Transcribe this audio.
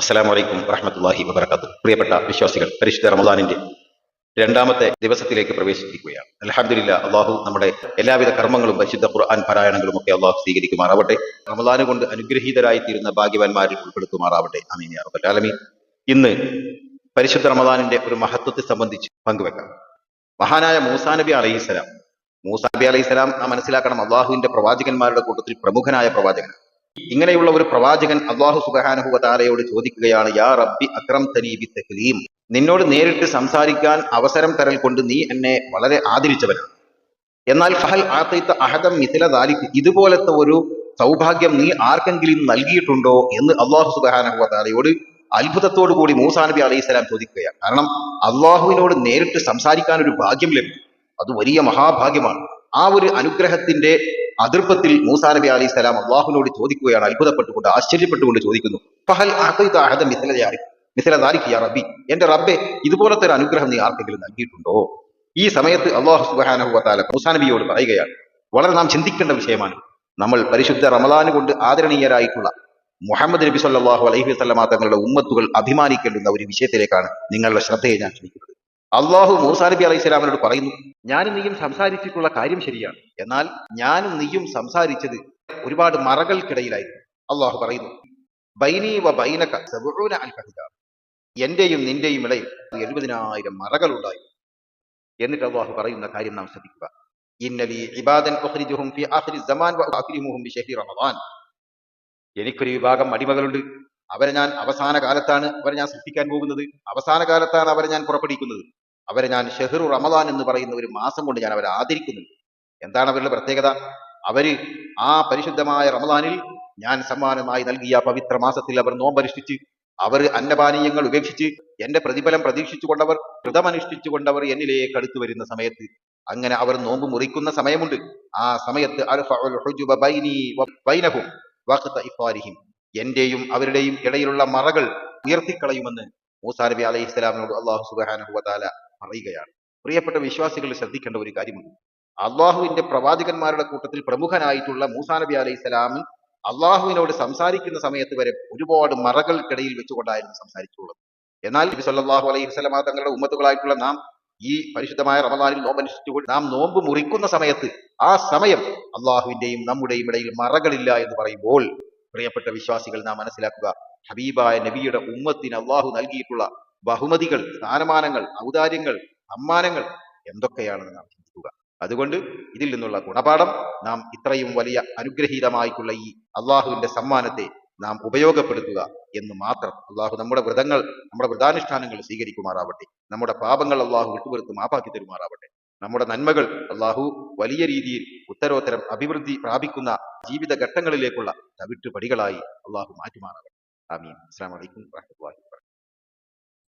അസ്സലാം വലൈക്കും വറഹമത്തല്ലാഹി വബർക്കാത്തു പ്രിയപ്പെട്ട വിശ്വാസികൾ പരിശുദ്ധ റമദാനിന്റെ രണ്ടാമത്തെ ദിവസത്തിലേക്ക് പ്രവേശിപ്പിക്കുകയാണ്. അലഹദില്ല അള്ളാഹു നമ്മുടെ എല്ലാവിധ കർമ്മങ്ങളും പരിശുദ്ധ ഖുർആൻ പാരായണങ്ങളും ഒക്കെ അള്ളാഹു സ്വീകരിക്കുമാറാവട്ടെ. റമദാന് കൊണ്ട് അനുഗ്രഹീതരായി തീരുന്ന ഭാഗ്യവാന്മാരിൽ ഉൾപ്പെടുത്തുമാറാവട്ടെ. അമീൻ ഇന്ന് പരിശുദ്ധ റമദാനിന്റെ ഒരു മഹത്വത്തെ സംബന്ധിച്ച് പങ്കുവെക്കാം. മഹാനായ മൂസാ നബി അലൈഹിസ്സലാം മൂസാ നബി അലൈഹിസ്സലാം നാം മനസ്സിലാക്കണം അള്ളാഹുവിന്റെ പ്രവാചകന്മാരുടെ കൂട്ടത്തിൽ പ്രമുഖനായ പ്രവാചകൻ ഇങ്ങനെയുള്ള ഒരു പ്രവാചകൻ അള്ളാഹു സുബാനഹു താരയോട് ചോദിക്കുകയാണ് യാ റബ്ബി അക്രം തനീബി തഹ്ലീം നിന്നോട് നേരിട്ട് സംസാരിക്കാൻ അവസരം തരൽ കൊണ്ട് നീ എന്നെ വളരെ ആദരിച്ചവനാണ്. എന്നാൽ ഫഹൽ ആത്തൈത്ത അഹദം മിഥില ദാലിക്ക് ഇതുപോലത്തെ ഒരു സൗഭാഗ്യം നീ ആർക്കെങ്കിലും നൽകിയിട്ടുണ്ടോ എന്ന് അള്ളാഹു സുബാനഹു താരയോട് അത്ഭുതത്തോടു കൂടി മൂസാ നബി അലൈഹി സ്വലാം ചോദിക്കുകയാണ്. കാരണം അള്ളാഹുവിനോട് നേരിട്ട് സംസാരിക്കാൻ ഒരു ഭാഗ്യം ലഭിക്കും. അത് വലിയ മഹാഭാഗ്യമാണ്. ആ ഒരു അനുഗ്രഹത്തിന്റെ അതിർപ്പത്തിൽ മൂസാ നബി അലൈഹി സ്വലാം അള്ളാഹുവിനോട് ചോദിക്കുകയാണ് അത്ഭുതപ്പെട്ടുകൊണ്ട് ആശ്ചര്യപ്പെട്ടുകൊണ്ട് ചോദിക്കുന്നു. യാ റബ്ബി. എന്റെ റബ്ബെ ഇതുപോലത്തെ ഒരു അനുഗ്രഹം നീ ആർക്കെങ്കിലും നൽകിയിട്ടുണ്ടോ? ഈ സമയത്ത് അള്ളാഹു സുബ്ഹാനഹു വതആല മൂസാ നബിയോട് പറയുകയാണ് വളരെ നാം ചിന്തിക്കേണ്ട വിഷയമാണ്. നമ്മൾ പരിശുദ്ധ റമദാന് കൊണ്ട് ആദരണീയരായിട്ടുള്ള മുഹമ്മദ് നബി സല്ലാഹു അലൈഹി വസല്ലമ തങ്ങളുടെ ഉമ്മത്തുകൾ അഭിമാനിക്കേണ്ടുന്ന ഒരു വിഷയത്തിലേക്കാണ് നിങ്ങളുടെ ശ്രദ്ധയെ ഞാൻ ക്ഷണിക്കുന്നത്. അള്ളാഹു മൂസാ നബി അലൈഹി സ്വലാമിനോട് പറയുന്നു ഞാനും നീയും സംസാരിച്ചിട്ടുള്ള കാര്യം ശരിയാണ്. എന്നാൽ ഞാനും നീയും സംസാരിച്ചത് ഒരുപാട് മറകൾക്കിടയിലായിരുന്നു അള്ളാഹു പറയുന്നു വ ബൈനക. എന്റെയും നിന്റെയും ഇടയിൽ എഴുപതിനായിരം മറകൾ ഉണ്ടായി എന്നിട്ട് അള്ളാഹു പറയുന്ന കാര്യം നാം ശ്രദ്ധിക്കുക. ഇന്നലി ഇബാദൻ ആഖിരി സമാൻ വ ബി എനിക്കൊരു വിഭാഗം അടിമകളുണ്ട്. അവരെ ഞാൻ അവസാന കാലത്താണ് അവരെ ഞാൻ സൃഷ്ടിക്കാൻ പോകുന്നത്. അവസാന കാലത്താണ് അവരെ ഞാൻ പുറപ്പെടുവിക്കുന്നത്. അവരെ ഞാൻ ഷെഹ്റു റമദാൻ എന്ന് പറയുന്ന ഒരു മാസം കൊണ്ട് ഞാൻ അവരെ ആദരിക്കുന്നുണ്ട്. എന്താണ് അവരുടെ പ്രത്യേകത? അവർ ആ പരിശുദ്ധമായ റമദാനിൽ ഞാൻ സമ്മാനമായി നൽകിയ പവിത്ര മാസത്തിൽ അവർ നോമ്പനുഷ്ഠിച്ച് അവർ അന്നപാനീയങ്ങൾ ഉപേക്ഷിച്ച് എന്റെ പ്രതിഫലം പ്രതീക്ഷിച്ചുകൊണ്ടവർ കൃതമനുഷ്ഠിച്ചുകൊണ്ടവർ എന്നിലേക്ക് അടുത്തു വരുന്ന സമയത്ത് അങ്ങനെ അവർ നോമ്പ് മുറിക്കുന്ന സമയമുണ്ട്. ആ സമയത്ത് എന്റെയും അവരുടെയും ഇടയിലുള്ള മറകൾ ഉയർത്തിക്കളയുമെന്ന് മൂസാ നബി അലൈഹി ഇസ്ലാമിനോട് അള്ളാഹു സുബ്ഹാനഹു വതആല പറയുകയാണ്. പ്രിയപ്പെട്ട വിശ്വാസികൾ ശ്രദ്ധിക്കേണ്ട ഒരു കാര്യമുണ്ട്. അള്ളാഹുവിന്റെ പ്രവാചകന്മാരുടെ കൂട്ടത്തിൽ പ്രമുഖനായിട്ടുള്ള മൂസാ നബി അലൈഹി സ്വലാമിൻ അള്ളാഹുവിനോട് സംസാരിക്കുന്ന സമയത്ത് വരെ ഒരുപാട് മറകൾക്കിടയിൽ വെച്ചുകൊണ്ടായിരുന്നു സംസാരിച്ചുള്ളത്. എന്നാൽ നബി സല്ലാഹു അലൈഹി വസല്ലമ തങ്ങളുടെ ഉമ്മത്തുകളായിട്ടുള്ള നാം ഈ പരിശുദ്ധമായ റമദാനിൽ നോമ്പനുഷ്ഠിച്ചുകൊണ്ട് നാം നോമ്പ് മുറിക്കുന്ന സമയത്ത് ആ സമയം അള്ളാഹുവിന്റെയും നമ്മുടെയും ഇടയിൽ മറകളില്ല എന്ന് പറയുമ്പോൾ പ്രിയപ്പെട്ട വിശ്വാസികൾ നാം മനസ്സിലാക്കുക. ഹബീബായ നബിയുടെ ഉമ്മത്തിന് അള്ളാഹു നൽകിയിട്ടുള്ള ബഹുമതികൾ സ്ഥാനമാനങ്ങൾ ഔദാര്യങ്ങൾ സമ്മാനങ്ങൾ എന്തൊക്കെയാണെന്ന് നാം ചിന്തിക്കുക. അതുകൊണ്ട് ഇതിൽ നിന്നുള്ള ഗുണപാഠം നാം ഇത്രയും വലിയ അനുഗ്രഹീതമായിട്ടുള്ള ഈ അള്ളാഹുവിന്റെ സമ്മാനത്തെ നാം ഉപയോഗപ്പെടുത്തുക എന്ന് മാത്രം അള്ളാഹു നമ്മുടെ വ്രതങ്ങൾ നമ്മുടെ വ്രതാനുഷ്ഠാനങ്ങൾ സ്വീകരിക്കുമാറാവട്ടെ. നമ്മുടെ പാപങ്ങൾ അള്ളാഹു വിട്ടുപുറത്ത് മാപ്പാക്കി തരുമാറാവട്ടെ. നമ്മുടെ നന്മകൾ അള്ളാഹു വലിയ രീതിയിൽ ഉത്തരോത്തരം അഭിവൃദ്ധി പ്രാപിക്കുന്ന ജീവിത ഘട്ടങ്ങളിലേക്കുള്ള ചവിട്ടുപടികളായി അള്ളാഹു മാറ്റുമാറാകട്ടെ ആമീൻ. അസ്സാം വലൈക്കും വാഹമത്തുള്ളാഹി